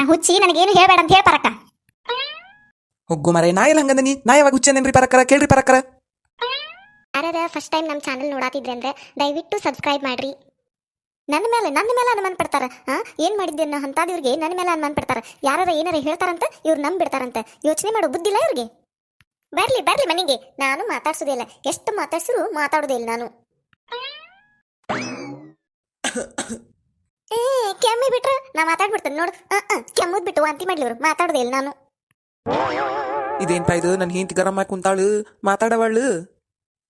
ನಾ ಹುಚ್ಚಿ ನನಗೇನು ಹೇಳಬೇಡ ಅಂತ ಹೇಳ ಪರಕ್ಕ ಹೋಗು ಮರೆ ನಾ ಇಲ್ಲ ಹಂಗಂದನಿ ನಾ? ಯಾವಾಗ ಹುಚ್ಚನೇನ್ರಿ ಪರಕರ? ಕೇಳ್ರಿ ಪರಕ್ಕರ ಅರದ ಫಸ್ಟ್ ಟೈಮ್ ನಮ್ಮ ಚಾನಲ್ ನೋಡಾತಿದ್ರೆ ಅಂದ್ರೆ ದಯವಿಟ್ಟು ಸಬ್ಸ್ಕ್ರೈಬ್ ಮಾಡ್ರಿ. ನನ್ನ ಮೇಲೆ ನನ್ನ ಮೇಲೆ ಅನುಮಾನ ಪಡ್ತಾರ. ಆ ಏನ್ ಮಾಡಿದ್ದೆ ಅನ್ನೋ ಅಂತಾದಿವ್ರಿಗೆ ನನ್ನ ಮೇಲೆ ಅನುಮಾನ ಪಡ್ತಾರ. ಯಾರಾದ್ರೂ ಏನಾರ ಹೇಳ್ತಾರಂತ ಇವ್ರು ನಮ್ ಬಿಡ್ತಾರಂತ. ಯೋಚನೆ ಮಾಡೋ ಬುದ್ಧಿಲ್ಲ ಇವ್ರಿಗೆ. ಬರ್ಲಿ ಬರ್ಲಿ ಮನೆಗೆ. ನಾನು ಮಾತಾಡ್ಸೋದಿಲ್ಲ ಎಷ್ಟು ಮಾತಾಡ್ಸಿದ್ರು ಮಾತಾಡೋದೇ ಇಲ್ಲ ನಾನು. ಏ ಕೆಮ್ಮಿ ಬಿಟ್ರ ನಾ ಮಾತಾಡ್ಬಿಡ್ತೇನೆ ನೋಡು. ಕೆಮ್ಮದ್ ಬಿಟ್ಟು ವಾಂತಿ ಮಾಡ್ಲಿವ್ರು ಮಾತಾಡೋದೇ ಇಲ್ಲ ನಾನು. ಇದೇನ್ಪಾ ಇದು? ನನ್ನ ಹೆಂಡತಿ ಗರಂ ಮಾಡಿ ಕುಂತಾಳು. ಮಾತಾಡವಳು.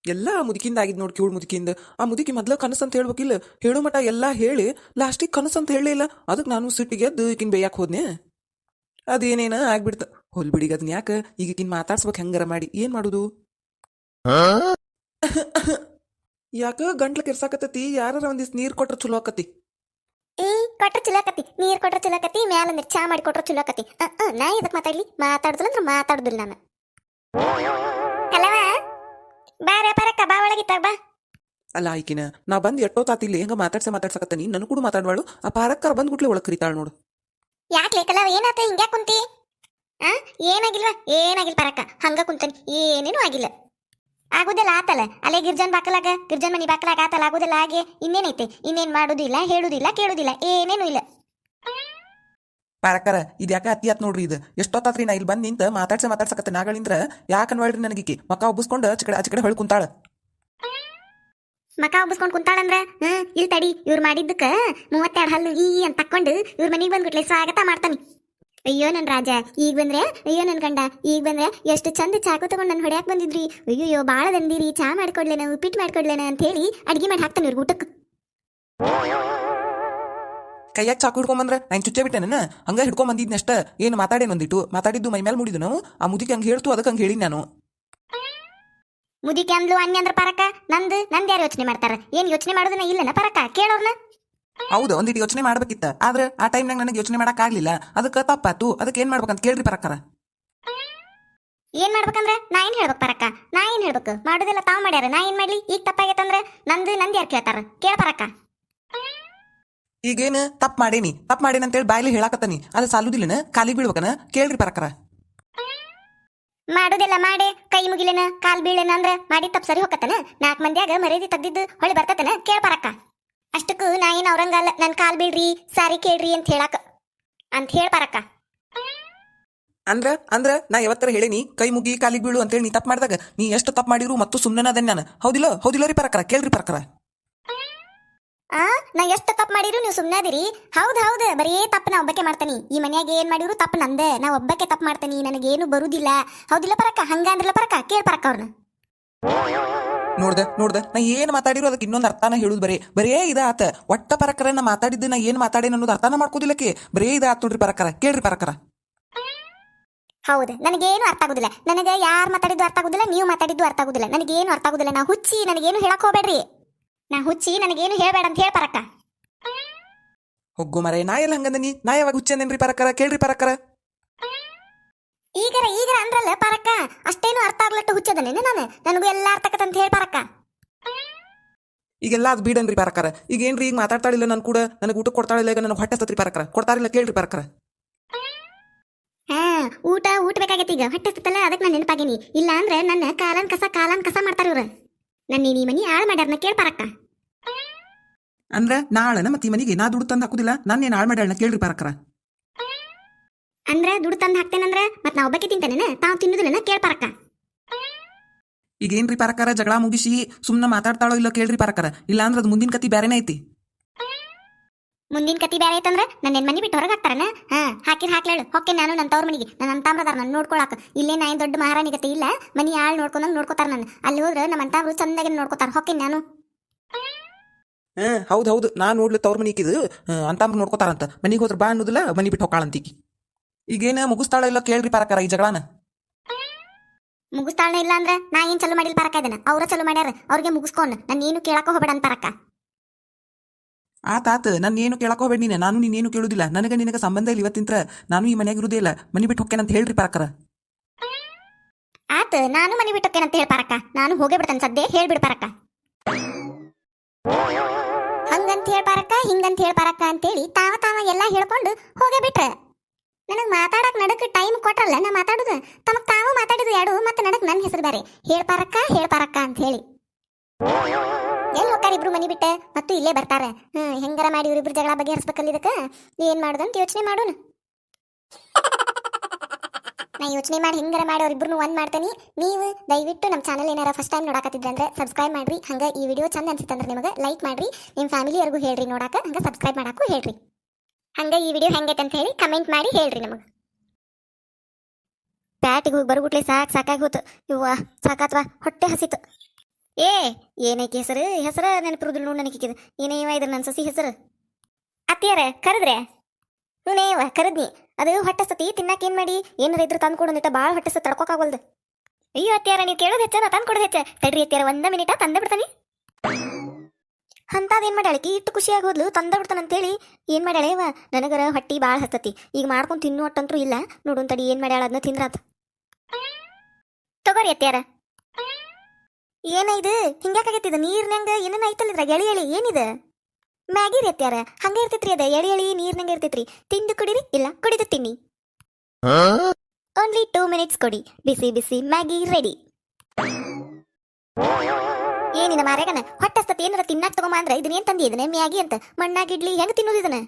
ಎಲ್ಲ ಮುದುಕಿಂದ ಆಗಿದ್ ನೋಡಿ ಕಿವಳು ಮುದುಕಿಂದ. ಆ ಮುದುಕಿ ಮೊದ್ಲ ಕನಸು ಅಂತ ಹೇಳ್ಬೇಕಿಲ್ಲ. ಹೇಳೋ ಮಟ ಎಲ್ಲ ಹೇಳಿ. ಲಾಸ್ಟಿಗೆ ಕನಸು ಅಂತ ಹೇಳಲಿಲ್ಲ ಅದಕ್ಕೆ ನಾನು ಸಿಟ್ಟಿಗೆ ಎದ್ದು ಈಕಿನ ಬೇಯಕ್ಕೆ ಹೋದ್ನೆ. ಅದೇನೇನ ಆಗ್ಬಿಡ್ತ ಹೊಲ್ ಬಿಡಿಗ ಅದನ್ನ ಯಾಕೆ? ಈಗಕಿನ್ ಮಾತಾಡ್ಸ್ಬೇಕು ಹೆಂಗಾರ ಮಾಡಿ? ಏನ್ ಮಾಡುದು? ಯಾಕ ಗಂಟ್ಲ ಕೆರ್ಸಾಕತ್ತತಿ. ಯಾರ ಒಂದಿಷ್ಟು ನೀರ್ ಕೊಟ್ರ ಚಲೋ ಆಕತಿ. ಏ ಕೊಟ್ರ ಚಿಲಕತಿ ನೀರ್ ಕೊಟ್ರ ಚುಲಾಕತಿ ಮ್ಯಾಲ ಅಂದ್ರೆ ಚಾ ಮಾಡಿ ಕೊಟ್ರ ಚಿಲಕತಿ ನಾ ಇದಕ್ ಮಾತಾಡ್ಲಿ? ಮಾತಾಡುದಿಲ್ಲ ಅಂದ್ರೆ ಮಾತಾಡುದಿಲ್ಲ ನಾನು. ಅಲ್ಲವ ಬಾರೆ ಕಬಾ ಬಾ ಒಳಗಿತ್ತಾಗ ಬಾ. ಅಲ್ಲ ಆಯ್ಕಿನ ನಾ ಬಂದ್ ಎಷ್ಟೋ ತಾತಿಲ್ಲಿ ಹೆಂಗ ಮಾತಾಡ್ಸ ಮಾತಾಡ್ಸಕತ್ತೀನಿ? ನನ್ ಕೂಡ ಮಾತಾಡ್ವಾಳು. ಆ ಪಾರಕ್ಕರ್ ಬಂದ್ ಗುಟ್ಲೆ ಒಳಗ್ ಕರಿತಾಳ ನೋಡು. ಯಾಕೆ ಕಲವ ಏನಾತ ಹಿಂಗ್ಯಾ ಕುಂತಿ? ಆ ಏನಾಗಿಲ್ವಾ? ಏನಾಗಿಲ್ಲ ಪರಕ್ಕ ಹಂಗ ಕುಂತನಿ. ಏನೇನು ಆಗಿಲ್ಲ. ಆಗುದಿಲ್ಲ ಆತಲ್ಲ ಅಲ್ಲೇ ಗಿರ್ಜನ್ ಬಾಕಲಾಗ ಗಿರ್ಜನ್ ಮನಿ ಬಾಕಲಾಗ ಆತಲ್ಲ ಆಗುದಿಲ್ಲ ಹಾಗೆ ಇನ್ನೇನೈತೆ? ಇನ್ನೇನ್ ಮಾಡುದಿಲ್ಲ ಹೇಳುದಿಲ್ಲ ಕೇಳುದಿಲ್ಲ ಏನೇನು ಇಲ್ಲ. ಪಾರಕ್ಕರ ಇದು ಯಾಕೆ ಅತಿ ಆತ್ ನೋಡ್ರಿ ಇದು? ಎಷ್ಟೊತ್ತಾತ್ರಿ ನಾ ಇಲ್ಲಿ ಬಂದ್ ನಿಂತ ಮಾತಾಡ್ಸ ಮಾತಾಡ್ಸಕತ್ತ ನಾಗಳಿಂದ್ರ ಯಾಕೆ ನೋಡ್ರಿ ನನಗಿಕ್ಕಿ ಮಕ್ಕ ಒಬ್ಬಸ್ಕೊಂಡ ಚಿಕಡೆ ಆಚೆ ಕಡೆ ಹೊಳ್ ಕುಂತಾಳ. ಮಕ ಉಬ್ಬಿಸ್ಕೊಂಡ್ ಕುಂತಾಳಂದ್ರ? ಹ್ಮ್ ಇಲ್ ತಡಿ ಇವ್ರು ಮಾಡಿದ್ದಕ್ಕ ಮೂವತ್ತೆರಡು ಹಲ್ಲು ಈ ಅಂತ ತಕ್ಕೊಂಡು ಇವ್ರ ಮನೆಗೆ ಬಂದ್ಬಿಟ್ಲೆ ಸ್ವಾಗತ ಮಾಡ್ತಾನೆ. ಅಯ್ಯೋ ನನ್ ರಾಜ ಈಗ ಬಂದ್ರೆ? ಅಯ್ಯೋ ನನ್ ಗಂಡ ಈಗ ಬಂದ್ರೆ? ಎಷ್ಟು ಚಂದ ಚಾಕು ತಗೊಂಡ್ ನನ್ ಹೊಡ್ಯಾಕ್ ಬಂದಿದ್ರಿ. ಅಯ್ಯೋ ಬಾಳ ದಂದಿರಿ ಚಾ ಮಾಡ್ಕೊಡ್ಲೇನ ಉಪ್ಪಿಟ್ಟು ಮಾಡ್ಕೊಡ್ಲೇನ ಅಂತ ಹೇಳಿ ಅಡ್ಗೆ ಮಾಡಿ ಹಾಕ್ತಾನೆ ಇವ್ರಿಗೆ ಊಟಕ್ಕೆ ಕೈಯಾಗ ಚಾಕು ಹಿಡ್ಕೊಂಬಂದ್ರೆ ನಾನು ಚುಚ್ಚೆ ಬಿಟ್ಟೆ ನನ್ನ. ಹಂಗ ಹಿಡ್ಕೊಂಡ್ ಬಂದಿದ್ನ ಅಷ್ಟ. ಏನು ಮಾತಾಡೇನ್ ಒಂದಿಟ್ಟು? ಮಾತಾಡಿದ್ದು ಮೈ ಮೇಲೆ ಮುಡಿದು ನಾವು. ಆ ಮುದಿಕೆ ಹಂಗೆ ಹೇಳ್ತು ಅದಕ್ಕೆ ಹಂಗೆ ಹೇಳಿ ನಾನು. ಮುದಿಕೆ ಅಂದ್ಲು ಅನ್ಯ ಅಂದ್ರ ಪರಕ? ನಂದು? ನಂದ್ ಯಾರು ಯೋಚನೆ ಮಾಡ್ತಾರ? ಏನ್ ಯೋಚನೆ ಮಾಡೋದನ್ನ ಇಲ್ಲನ ಪರಕ? ಕೇಳೋರ್ನ? ಹೌದು ಒಂದಿಟ್ಟು ಯೋಚನೆ ಮಾಡ್ಬೇಕಿತ್ತ. ಆದ್ರೆ ಆ ಟೈಮ್ನಾಗ ನನಗೆ ಯೋಚನೆ ಮಾಡಕ್ ಆಗ್ಲಿಲ್ಲ. ಅದಕ್ಕೆ ತಪ್ಪಾತು. ಅದಕ್ಕೆ ಏನ್ ಮಾಡ್ಬೇಕಂತ ಕೇಳ್ರಿ ಪರಕ್ಕರ. ಏನ್ ಮಾಡ್ಬೇಕಂದ್ರೆ ನಾ ಏನ್ ಹೇಳ್ಬೇಕು ಪರಕ್ಕ ನಾ ಏನ್ ಹೇಳ್ಬೇಕು? ಮಾಡೋದೆಲ್ಲ ತಾವ್ ಮಾಡ್ಯಾರ. ನಾ ಏನ್ ಮಾಡ್ಲಿ? ಈಗ ತಪ್ಪಾಗೈತಂದ್ರೆ ನಂದು ನಂದ್ ಯಾರು ಕೇಳ್ತಾರ? ಕೇಳ ಪರಕ್ಕ ಈಗೇನು ತಪ್ಪು ಮಾಡೇನಿ. ತಪ್ಪು ಮಾಡೇನಿ ಅಂತೇಳಿ ಬಾಯಲ್ಲಿ ಹೇಳಾಕತ್ತನಿ. ಅದು ಸಾಲುದಿಲ್ಲನ? ಕಾಲಿಗೆ ಬೀಳ್ಬೇಕನ? ಕೇಳ್ರಿ ಪರಕ್ಕರ. ಮಾಡೋದೆಲ್ಲ ಮಾಡಿ. ಕೈ ಮುಗಿಲೇನ? ಕಾಲ್ ಬೀಳೇನ ಅಂದ್ರೆ ಮಾಡಿ ತಪ್ಪ ಸರಿ ಹೋಗತ್ತನ ನಾಲ್ಕು ಮಂದಿಯಾಗ ಮರ್ಯಾದೆ ತೆಗ್ದಿದ್ದು ಹೊಳಿ ಬರ್ತತನ? ಕೇಳ ಪರಕ್ಕ ಅಷ್ಟಕ್ಕೂ ನಾ ಏನ್ ಅವ್ರಂಗಲ್ಲ ನನ್ ಕಾಲ್ ಬಿಡ್ರಿ ಸಾರಿ ಕೇಳ್ರಿ ಅಂತ ಹೇಳಾಕ. ಅಂತ ಹೇಳ ಬರಕ್ಕ ಅಂದ್ರ ಅಂದ್ರ ನಾ ಯಾವತ್ತರ ಹೇಳೇನಿ ಕೈ ಮುಗಿ ಕಾಲಿಗೆ ಬೀಳು ಅಂತೇಳಿ ನೀ ತಪ್ಪು ಮಾಡಿದಾಗ ನೀ ಎಷ್ಟು ತಪ್ಪು ಮಾಡಿರು ಮತ್ತು ಸುಮ್ಮನೆ ಅದೇನಿ ನಾನು. ಹೌದಿಲ್ಲ ಹೌದಿಲ್ಲ ರೀ ಪರಕರ ಕೇಳ್ರಿ ಪರಕರ ಆ ನಾ ಎಷ್ಟು ತಪ್ಪು ಮಾಡಿರು ನೀವು ಸುಮ್ಮನೆ ಅದಿರಿ. ಹೌದ್ ಹೌದ್ ಬರೀ ತಪ್ಪ ನಾ ಒಬ್ಬಕ್ಕೆ ಮಾಡ್ತಾನಿ. ಈ ಮನ್ಯಾಗ ಏನ್ ಮಾಡಿರು ತಪ್ಪು ನಂದೆ. ನಾ ಒಬ್ಬಕ್ಕೆ ತಪ್ಪು ಮಾಡ್ತಾನಿ ನನಗೇನು ಬರುದಿಲ್ಲ. ಹೌದಿಲ್ಲ ಪರಕ ಹಂಗ ಅಂದ್ರಲ್ಲ ಪರಕ ಕೇಳ ಪರಕ ಅವ್ರನ್ನ ನೋಡ್ದ ನೋಡ್ದೆ. ನಾ ಏನ್ ಮಾತಾಡಿರೋ ಅದಕ್ಕೆ ಇನ್ನೊಂದು ಅರ್ಥನ ಹೇಳುದು ಬರೇ. ಬರೇ ಇದ ಆತ ಒಟ್ಟ ಪರಕರ ನಾ ಮಾತಾಡಿದ್ದು ನಾ ಏನ್ ಮಾತಾಡೇನ ಅನ್ನೋದು ಅರ್ಥನ ಮಾಡ್ಕೋದಿಲ್ಲಕ್ಕೆ. ಬರೇ ಇದ ಆತ್ ನೋಡ್ರಿ ಪರಕರ. ಕೇಳ್ರಿ ಪರಕರ. ಹೌದು. ನನಗೇನು ಅರ್ಥ ಆಗುದಿಲ್ಲ. ನನಗೆ ಯಾರು ಮಾತಾಡಿದ್ದು ಅರ್ಥ ಆಗುದಿಲ್ಲ ನೀವು ಮಾತಾಡಿದ್ದು ಅರ್ಥ ಆಗುದಿಲ್ಲ. ನನಗೇನು ಅರ್ಥ ಆಗುದಿಲ್ಲ. ನಾ ಹುಚ್ಚಿ ನನಗೇನು ಹೇಳಕ್ ಹೋಗ್ಬೇಡ್ರಿ. ನಾ ಹುಚ್ಚಿ ನನಗೇನು ಹೇಳ್ಬೇಡ ಅಂತ ಹೇಳಿ ಪರಕ್ಕ ಹೋಗು ಮರೆ. ನಾ ಎಲ್ಲ ಹಂಗಂದನಿ. ನಾ ಯಾವಾಗ ಹುಚ್ಚಂದೇನ್ರಿ ಪರಕರ? ಕೇಳ್ರಿ ಪರಕರ. ಈಗರ ಈಗರ ಅಂದ್ರಲ್ಲ ಪರಕ್ಕ ಅಷ್ಟೇನು ಅರ್ಥ ಆಗ್ಲಟ್ಟು ಹುಚ್ಚದನೇನೆ ನಾನು? ನನಗೂ ಎಲ್ಲ ಅರ್ಥ ಅಂತ ಹೇಳಿ ಪರಕ್ಕ. ಈಗೆಲ್ಲ ಅದು ಬೀಡನ್ರಿ ಪರಕರ ಈಗ ಏನ್ರಿ ಈಗ ಮಾತಾಡ್ತಾಳಿಲ್ಲ ನಾನು ಕೂಡ ನನಗೆ ಊಟ ಕೊಡ್ತಾಳಿಲ್ಲ ಈಗ ನನಗೆ ಹೊಟ್ಟೆ ಸತ್ರಿ ಪರಕರ ಕೊಡ್ತಾರಿಲ್ಲ ಕೇಳ್ರಿ ಪರಕರ ಹಾ ಊಟ ಊಟ ಬೇಕಾಗೈತಿ ಈಗ. ಹೊಟ್ಟೆ ಸತ್ತಲ್ಲ ಅದಕ್ಕೆ ನಾನು ನೆನಪಾಗೇನಿ. ಇಲ್ಲ ಅಂದ್ರೆ ನನ್ನ ಕಾಲನ್ ಕಸ ಕಾಲನ್ ಕಸ ಮಾಡ್ತಾರ ಇವ್ರ. ನನ್ನ ನೀ ಮನಿ ಆಳ್ ಮಾಡ್ಯಾರನ ಕೇಳ್ ಪರಕ್ಕ. ಅಂದ್ರ ನಾಳೆ ಮತ್ತೆ ಮನಿಗೆ ಮನೆಗೆ ನಾ ದುಡ್ಡು ತಂದು ಹಾಕುದಿಲ್ಲ? ನಾನು ಏನು ಹಾಳು ಮಾಡ್ಯಾಳ ಕೇಳ್ರಿ ಪರಕರ ಅಂದ್ರೆ ದುಡ್ಡು ತಂದು ಹಾಕ್ತೇನಂದ್ರ ಮತ್ತೆ ನಾ ಒಬ್ಬಕ್ಕೆ ತಿಂತೇನೆ ತಾವು ತಿನ್ನುದಿಲ್ಲ ಕೇಳ ಪರಕ ಈಗ ಏನ್ರಿ ಪರಕರ ಜಗಳ ಮುಗಿಸಿ ಸುಮ್ಮನೆ ಮಾತಾಡ್ತಾಳೋ ಇಲ್ಲ ಕೇಳ್ರಿ ಪರಕಾರ ಇಲ್ಲ ಅಂದ್ರೆ ಅದು ಮುಂದಿನ ಕತಿ ಬೇರೆನೇ ಐತಿ. ಮುಂದಿನ ಕತಿ ಬೇರೆ ಐತಂದ್ರೆ ನನ್ನ ಮನಿ ಬಿಟ್ಟು ಹೊರಗೆ ಹಾಕ್ತಾರನ? ಹಾ ಹಾಕಿರ್ ಹಾಕ್ಲೇಳು. ಹೊಕ್ಕೆ ನಾನು ನನ್ನ ತವ್ರ ಮನಿಗೆ. ನನ್ನ ಅಂತಾಮ್ರದಾರ ನನ್ನ ನೋಡ್ಕೊಳಕ. ಇಲ್ಲೇ ನಾ ದೊಡ್ಡ ಮಹಾರಾಣಿ ಗತಿ ಇಲ್ಲ. ಮನಿ ಆಳ್ ನೋಡ್ಕೊಂಡಂಗ್ ನೋಡ್ಕೋತಾರ ನಾನು. ಅಲ್ಲಿ ಹೋದ್ರೆ ನಮ್ಮ ಅಂತಾಮ್ರು ಚಂದಾಗಿ ನೋಡ್ಕೋತಾರ. ಹೊಕ್ಕೆ ನಾನು. ಹಾ ಹೌದು ಹೌದು. ನಾನು ನೋಡ್ಲಿ ತವ್ರ ಮನಿ ಇಕ್ಕಿದು ಅಂತಾಮ್ರ ನೋಡ್ಕೋತಾರಂತ. ಮನಿಗೆ ಹೋದ್ರೆ ಬಾ ಅನ್ನೋದಿಲ್ಲ ಮನಿ ಬಿಟ್ಟು ಹೋಗಾಳಂತೀಕಿ ಈಗೇನ ಮುಗಿಸ್ತಾಳ ಇಲ್ಲ ಕೇಳ್ರಿ ಪರಕರ ಈ ಜಗಳನ. ಮುಗಿಸ್ತಾಳ ಇಲ್ಲ ಅಂದ್ರೆ ನಾ ಏನ್ ಚಲೋ ಮಾಡಿಲ್ ಪರಕ ಇದನ್ನ? ಅವ್ರ ಚಲೋ ಮಾಡ್ಯಾರ ಅವ್ರಿಗೆ ಮುಗಿಸ್ಕೊಂಡ್ ನಾನು ಏನು ಕೇಳಕ ಹೋಗ್ಬೇಡ ಅಂತ ಪರಕ್ಕ ಆತಾತ ನಾನು ಏನು ಕೇಳಕ ಹೋಗ್ಬೇಡ ನೀನು ನಾನು ನೀನೇನು ಕೇಳುದಿಲ್ಲ. ನನಗೆ ನಿನಗೆ ಸಂಬಂಧ ಇಲ್ಲ ಇವತ್ತಿಂತ್ರ ನಾನು ಈ ಮನೆಯಾಗ ಇರುದೇ ಇಲ್ಲ. ಮನಿ ಬಿಟ್ಟು ಹೊಕ್ಕೇನಂತ ಹೇಳ್ರಿ ಪರಕರ. ಆತ ನಾನು ಮನಿ ಬಿಟ್ಟು ಅಂತ ಹೇಳಿ ಪರಕ್ಕ ನಾನು ಹೋಗೇ ಬಿಡ್ತೇನೆ ಸದ್ಯ ಹೇಳ್ಬಿಡ್ ಪರಕ. ಹಂಗಂತ ಹೇಳ್ ಪರಕ್ಕ ಹಿಂಗಂತ ಹೇಳಿ ಪರಕ್ಕ ಅಂತೇಳಿ ತಾವ ತಾವ ಎಲ್ಲ ಹೇಳ್ಕೊಂಡು ಹೋಗೇ ಬಿಟ್ರ. ಟೈಮ್ ಕೊಟ್ರಲ್ಲ, ನಾ ಮಾತಾಡುದು. ತಮಗ್ ತಾವು ಮಾತಾಡಿದ್ರು ಎರಡು ಮತ್ತೆ ನಡಕ್ ನನ್ನ ಹೆಸರು ಬೇರೆ ಹೇಳ್ಪಾರಕ್ಕ ಹೇಳ್ಪಾರಕ್ಕ ಅಂತ ಹೇಳಿ. ಎಲ್ಲಿ ಹೋಗ್ತಾರೆ ಇಬ್ರು ಮನಿ ಬಿಟ್ಟೆ? ಮತ್ತು ಇಲ್ಲೇ ಬರ್ತಾರೆ. ಹ್ಮ್, ಹೆಂಗಾರ ಮಾಡಿ ಇವ್ರಿಬ್ರು ಜಗಳ ಬಗ್ಗೆ ಹರಿಸ್ಬೇಕಲ್ಲ ಇದಕ್ಕ? ಏನ್ ಅಂತ ಯೋಚನೆ ಮಾಡೋಣ ನಾ ಯೋಚನೆ ಮಾಡಿ ಹೆಂಗಾರ ಮಾಡಿ ಅವ್ರಿಬ್ರು ಒಂದ್ ಮಾಡ್ತೇನೆ. ನೀವು ದಯವಿಟ್ಟು ನಮ್ಮ ಚಾನಲ್ ಏನಾರ ಫಸ್ಟ್ ಟೈಮ್ ನೋಡಕತ್ತಿದ್ರೆ ಅಂದ್ರೆ ಸಬ್ಸ್ಕ್ರೈಬ್ ಮಾಡ್ರಿ. ಹಂಗ ಈ ವಿಡಿಯೋ ಚಂದ ಅನ್ಸಿತ್ತಂದ್ರೆ ನಿಮಗೆ ಲೈಕ್ ಮಾಡ್ರಿ. ನಿಮ್ಮ ಫ್ಯಾಮಿಲಿಯವ್ರಿಗೂ ಹೇಳ್ರಿ ನೋಡಾಕ. ಹಂಗ ಸಬ್ಸ್ಕ್ರೈಬ್ ಮಾಡಕ್ಕೂ ಹೇಳ್ರಿ. ಹಂಗ ಈ ವಿಡಿಯೋ ಹೆಂಗೈತೆ ಅಂತ ಹೇಳಿ ಕಮೆಂಟ್ ಮಾಡಿ ಹೇಳ್ರಿ ನಮಗೆ. ಪ್ಯಾಟಿಗೆ ಹೋಗಿ ಬರ್ಬಿಟ್ಲೆ ಸಾಕು ಸಾಕಾಗಿ ಹೋತು. ಇವ್ವ ಸಾಕಾತ್ವಾ? ಹೊಟ್ಟೆ ಹಸಿತು. ಏ, ಏನೈತಿ ಹೆಸರು? ಹೆಸರ ನೆನಪಿರುದಿಲ್ಲ ನೋಡಿ ನನಗೆ ಏನೇ ಇದ್ರ ನನ್ನ ಸಸಿ ಹೆಸರು? ಅತ್ತಿಯಾರ, ಕರೆದ್ರೆ? ಹ್ಞೂನೇವ ಕರೆದ್ನಿ. ಅದು ಹೊಟ್ಟೆ ಸತಿ ತಿನ್ನಕ್ಕೆ ಏನು ಮಾಡಿ? ಏನಾರ ಇದ್ರು ತಂದು ಭಾಳ ಹೊಟ್ಟೆ ಸತಿ ತಡ್ಕೋಕಾಗಲ್ದು ಅಯ್ಯೋ ಅತ್ತಿಯಾರ, ನೀವು ಕೇಳೋದು ಹೆಚ್ಚ, ನಾ ತಂದು ಹೆಚ್ಚ. ತಡ್ರಿ ಅತ್ತಿಯಾರ, ಒಂದ ಮಿನಿಟ, ತಂದ ಬಿಡ್ತಾನೆ. ಅಂತಾದೇನ್ ಮಾಡ್ಯಾಳಕಿ ಇಟ್ಟು ಖುಷಿಯಾಗಿ ಆಗೋದ್ಲು ತಂದ ಬಿಡ್ತಾನಂತೇಳಿ ಏನ್ ಮಾಡ್ಯಾಳೆ? ಇವ ನನಗರ ಹೊಟ್ಟಿ ಭಾಳ ಹತ್ತತಿ ಈಗ ಮಾಡ್ಕೊಂಡು ತಿನ್ನು ಇಲ್ಲ. ನೋಡು ತಡಿ ಏನು ಮಾಡ್ಯಾಳ ಅದನ್ನ ತಿಂದ್ರಾತ. ತಗೋರಿ ಅತ್ತ್ಯಾರ. ಏನೈದು ಹಿಂಗ್ಯಾಕಾಗೈತಿ ಇದು ನೀರ್ನಂಗ ಏನೇನ ಐತಲ್ಲ ಇದ್ರಾಗ? ಎಳಿ ಎಳಿ ಏನಿದೆ? ಮ್ಯಾಗಿ ರೀ ಅತ್ಯಾರ ಹಂಗ ಇರ್ತೈತ್ರಿ ಅದ. ಎಳಿ ಎಳಿ ನೀರ್ನಂಗ ಇರ್ತೈತ್ರಿ. ತಿಂದು ಕುಡಿರಿ ಇಲ್ಲ ಕುಡಿದು ತಿನ್ನಿ. ಓನ್ಲಿ ಟೂ ಮಿನಿಟ್ಸ್ ಕೊಡಿ. ಬಿಸಿ ಬಿಸಿ ಮ್ಯಾಗಿ ರೆಡಿ ಏನಿನ ಮಾರ್ಯಾಗನ ಹೊಟ್ಟಸ್ತತಿ ಏನಾರ ತಿನ್ನಾಕ್ ತಗೊಂಬ ಅಂದ್ರೆ ಇದನ್ನೇನ್ ತಂದಿ? ಇದನ್ನ ಮ್ಯಾಗಿ ಅಂತ. ಮಣ್ಣಾಗಿಡ್ಲಿ ಹೆಂಗ್ ತಿನ್ನೋದು ಇದನ್ನ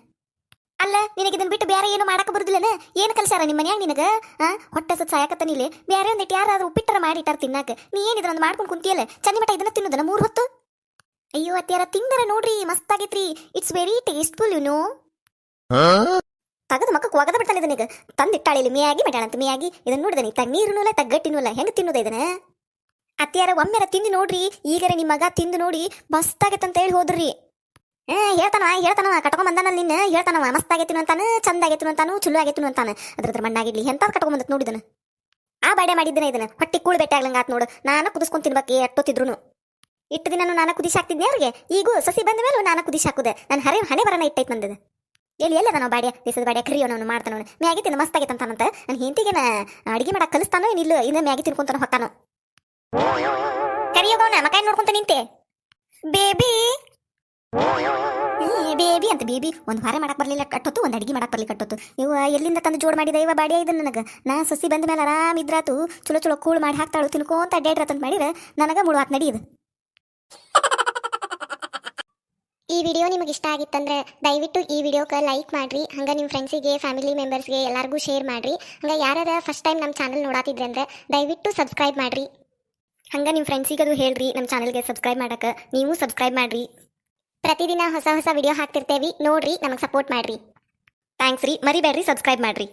ಅಲ್ಲ, ನಿನಗೆ ಇದನ್ನ ಬಿಟ್ಟು ಬೇರೆ ಏನು ಮಾಡಕ್ ಬರುದಿಲ್ಲನ? ಏನು ಕಲ್ಸಾರ ನಿಮ್ಮ ಮನ್ಯಾಗ ನಿನಗ? ಆ? ಹೊಟ್ಟೆ ಸತ್ ಸಾಯಕತ್ತಾನಿಲೆ ಬೇರೆ ಒಂದಿಟ್ಟು ಯಾರಾದ್ರೂ ಉಪ್ಪಿಟ್ಟರ ಮಾಡಿಟ್ಟಾರ ತಿನ್ನಾಕ. ನೀ ಏನ್ ಇದನ್ನ ಮಾಡ್ಕೊಂಡು ಕುಂತಿಯಲ್ಲ? ಚನ್ನಿ ಮಠ ಇದನ್ನ ತಿನ್ನುದನ ಮೂರು ಹೊತ್ತು? ಅಯ್ಯೋ ಅತ್ಯಾರ ತಿಂದರ ನೋಡ್ರಿ, ಮಸ್ತ್ ಆಗೈತ್ರಿ. It's very tasteful you know ತಗದ ಮಕ್ಕಕ್ಕೆ ಒಗದ ಬಿಡ್ತಾನೆ ಇದನ್ನೀಗ ತಂದಿಟ್ಟಾಳಿ ಇಲ್ಲಿ, ಮಿಯಾಗಿ ಅಂತ ಮ್ಯಾಗಿ. ಇದನ್ನ ನೋಡಿದನಿ ತಣ್ಣೀರುನೂ ಇಲ್ಲ ತಗ್ಗಟ್ಟಿನೂ ಇಲ್ಲ. ಹೆಂಗ್ ತಿನ್ನುದ ಇದನ್ನ? ಅತ್ಯಾರ ಒಮ್ಮೆರ ತಿಂದು ನೋಡ್ರಿ, ಈಗರ ನಿಮ್ಮ ಮಗ ತಿಂದು ನೋಡಿ ಮಸ್ತ್ ಅಂತ ಹೇಳಿ ಹೋದ್ರಿ. ಏ ಹೇಳ್ತಾನ ಹೇಳ್ತಾನ ಕಟ್ಕೊಂಡ್ ಬಂದಾನಲ್ಲ ನಿನ್ನ, ಹೇಳ್ತಾನವ ಮಸ್ತ್ ಆಗೈತಿನು ಅಂತಾನ ಚಂದ ಆಗೈತಿನು ಅಂತಾನು ಚಲೋ ಆಗೈತಿನು ಅಂತಾನ. ಅದ್ರ ಮಣ್ಣಾಗಿರ್ಲಿ, ಎಂತ ಕಟ್ಕೊಂಡ್ ಬಂದತ್ ನೋಡಿದನ ಆ ಬಾಡೆ ಮಾಡಿದ್ದನ ಇದನ್ನ, ಹೊಟ್ಟಿ ಕೂಳ್ ಬೆಟ್ಟ ಆಗ್ಲಂಗ ಆತ್ ನೋಡು, ನಾನು ಕುದಿಸ್ಕೊಂಡ್ ತಿನ್ಬೇಕು ಎಷ್ಟೊತ್ತಿದ್ರು ಇಟ್ಟು ದಿನ ನಾನು ಕುದಿಸಿ ಹಾಕ್ತಿದ್ದೆ ಅವ್ರಿಗೆ, ಈಗೂ ಸಸಿ ಬಂದ ಮೇಲೆ ನಾನು ಕುದಿಸಿ ಹಾಕುದೆ ನನ್ನ ಹರೆ, ಹಣೆ ಬರನ ಇಟ್ಟೈತ್ ನಂದದ. ಎಲ್ಲಿ ಎಲ್ಲ ನಾವು ಬಾಡ್ಯ ದೇಶದ ಬಾಡ್ಯ ಕರಿಯೋ ನಾನು ಮಾಡ್ತಾನೋ ಮ್ಯಾಗಿ ತಿನ್ನ ಮಸ್ತ್ ಅಂತಾನಂತ ನನ್ನ ಹೆಂಡತಿಗೆ ಅಡಿಗೆ ಮಾಡಕ್ ಕಲಿಸ್ತಾನೋ ಏನಿಲ್ಲ ಇನ್ನು ಮ್ಯಾಗಿ ತಿನ್ಕೊಂತಾನ ಹೊಕ್ಕಾನೋ. ಕರಿಯೋಗವನ ಮಕಾಯಿ ನೋಡ್ಕೊಂತ ನಿಂತೆ. ಬೇಬಿ. ಬೇಬಿ ಅಂತ ಬೇಬಿ, ಒಂದು ವಾರ ಮಾಡಕ್ ಬರ್ಲಿಲ್ಲ, ಕಟ್ಟೊತ್ತು, ಒಂದು ಅಡಿಗೆ ಮಾಡಕ್ ಬರ್ಲಿ ಕಟ್ಟೊತ್ತು. ಇವ ಎಲ್ಲಿಂದ ತಂದು ಜೋಡ್ ಮಾಡಿದ ಇವ ಬಾಡಿ ಇದನ್ನ ನನಗೆ? ನಾ ಸಸಿ ಬಂದ ಮೇಲೆ ಆರಾಮ್ ಇದ್ರಾತು, ಚಲೋ ಚಲೋ ಕೂಳ್ ಮಾಡಿ ಹಾಕ್ತಾಳು, ತಿನ್ಕೋಂತ ಅಡ್ಡಾಡ್ರತಂತ ಮಾಡಿದ್ರೆ ನನಗೆ ಮುಳುವಾಕ್ ನಡೀದು. ಈ ವಿಡಿಯೋ ನಿಮಗೆ ಇಷ್ಟ ಆಗಿತ್ತಂದ್ರೆ ದಯವಿಟ್ಟು ಈ ವಿಡಿಯೋಕ್ಕೆ ಲೈಕ್ ಮಾಡ್ರಿ, ಹಂಗೆ ನಿಮ್ಮ ಫ್ರೆಂಡ್ಸಿಗೆ, ಫ್ಯಾಮಿಲಿ ಮೆಂಬರ್ಸ್ಗೆ ಎಲ್ಲರಿಗೂ ಶೇರ್ ಮಾಡ್ರಿ. ಹಂಗೆ ಯಾರ ಫಸ್ಟ್ ಟೈಮ್ ನಮ್ಮ ಚಾನಲ್ ನೋಡಾತಿದ್ರೆ ಅಂದ್ರೆ ದಯವಿಟ್ಟು ಸಬ್ಸ್ಕ್ರೈಬ್ ಮಾಡ್ರಿ. ಹಂಗೆ ನಿಮ್ಮ ಫ್ರೆಂಡ್ಸಿಗೆ ಅದು ಹೇಳ್ರಿ ನಮ್ಮ ಚಾನಲ್ಗೆ ಸಬ್ಸ್ಕ್ರೈಬ್ ಮಾಡಕ್ಕೆ ನೀವು ಸಬ್ಸ್ಕ್ರೈಬ್ ಮಾಡ್ರಿ. ಪ್ರತಿದಿನ ಹೊಸ ಹೊಸ ವಿಡಿಯೋ ಹಾಕ್ತಿರ್ತೇವೆ. ನೋಡ್ರಿ, ನಮಗೆ ಸಪೋರ್ಟ್ ಮಾಡ್ರಿ. ಥ್ಯಾಂಕ್ಸ್ ರೀ. ಮರಿಬೇಡ್ರಿ ಸಬ್ಸ್ಕ್ರೈಬ್ ಮಾಡ್ರಿ.